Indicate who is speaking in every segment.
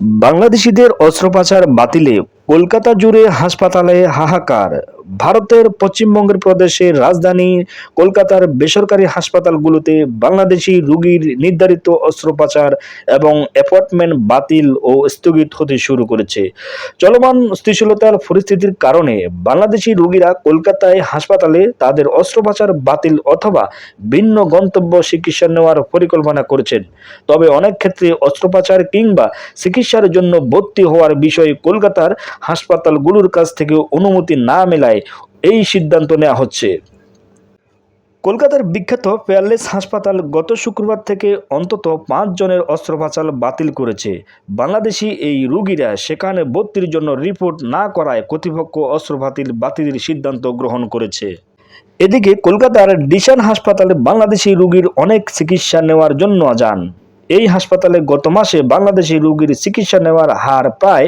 Speaker 1: বাংলাদেশিদের অস্ত্রোপচার বাতিলে কলকাতা জুড়ে হাসপাতালে হাহাকার। ভারতের পশ্চিমবঙ্গের প্রদেশের রাজধানী কলকাতার বেসরকারি হাসপাতালগুলোতে বাংলাদেশি রোগীর নির্ধারিত অস্ত্রোপচার এবং অ্যাপয়েন্টমেন্ট বাতিল ও স্থগিত হতে শুরু করেছে। চলমান স্থিতিশীলতার পরিস্থিতির কারণে বাংলাদেশি রোগীরা কলকাতায় হাসপাতালে তাদের অস্ত্রোপচার বাতিল অথবা ভিন্ন গন্তব্য চিকিৎসা নেওয়ার পরিকল্পনা করেছেন। তবে অনেক ক্ষেত্রে অস্ত্রোপচার কিংবা চিকিৎসার জন্য ভর্তি হওয়ার বিষয়ে কলকাতার হাসপাতালগুলোর কাছ থেকে অনুমতি না মেলায় এই সিদ্ধান্ত নেওয়া হচ্ছে। কলকাতার বিখ্যাত পেয়ারলেস হাসপাতাল গত শুক্রবার থেকে অন্তত পাঁচ জনের অস্ত্রোপচার বাতিল করেছে। বাংলাদেশি এই রুগীরা সেখানে ভর্তির জন্য রিপোর্ট না করায় কর্তৃপক্ষ অস্ত্র বাতিল বাতিলের সিদ্ধান্ত গ্রহণ করেছে। এদিকে কলকাতার ডিশান হাসপাতালে বাংলাদেশি রুগীর অনেক চিকিৎসা নেওয়ার জন্য যান। এই হাসপাতালে গত মাসে বাংলাদেশি রোগীর চিকিৎসা নেওয়ার হার প্রায়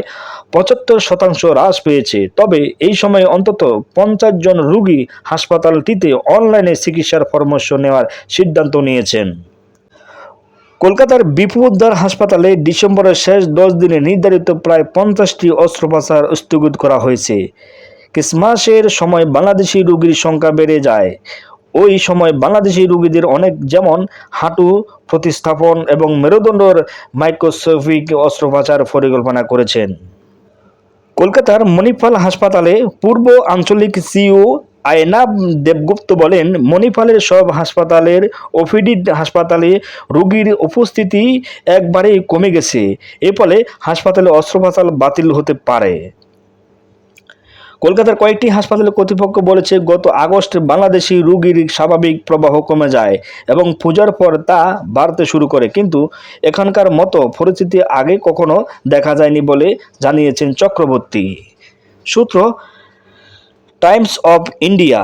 Speaker 1: পঁচাত্তর শতাংশ হ্রাস পেয়েছে। তবে এই সময়ে অন্তত পঞ্চাশ জন রোগী হাসপাতালটিতে অনলাইনে চিকিৎসার পরামর্শ নেওয়ার সিদ্ধান্ত নিয়েছেন। কলকাতার বিপুদ্দার হাসপাতালে ডিসেম্বরের শেষ দশ দিনে নির্ধারিত প্রায় পঞ্চাশটি অস্ত্রোপচার স্থগিত করা হয়েছে। ক্রিসমাসের সময় বাংলাদেশি রোগীর সংখ্যা বেড়ে যায়। ওই সময় বাংলাদেশি রোগীদের অনেক যেমন হাঁটু প্রতিস্থাপন এবং মেরুদণ্ডর মাইক্রোস্কোপিক অস্ত্রোপচার পরিকল্পনা করেছেন। কলকাতার মণিপাল হাসপাতালে পূর্ব আঞ্চলিক সিইও আয়নাব দেবগুপ্ত বলেন, মণিপালের সব হাসপাতালের ওপিডি হাসপাতালে রোগীর উপস্থিতি একবারেই কমে গেছে। এর ফলে হাসপাতালে অস্ত্রোপচার বাতিল হতে পারে। কলকাতার কয়েকটি হাসপাতালে কর্তৃপক্ষ বলেছে, গত আগস্ট বাংলাদেশি রুগীর স্বাভাবিক প্রবাহ কমে যায় এবং পূজার পর তা বাড়তে শুরু করে। কিন্তু এখানকার মতো পরিস্থিতি আগে কখনো দেখা যায়নি বলে জানিয়েছেন চক্রবর্তী। সূত্র টাইমস অব ইন্ডিয়া।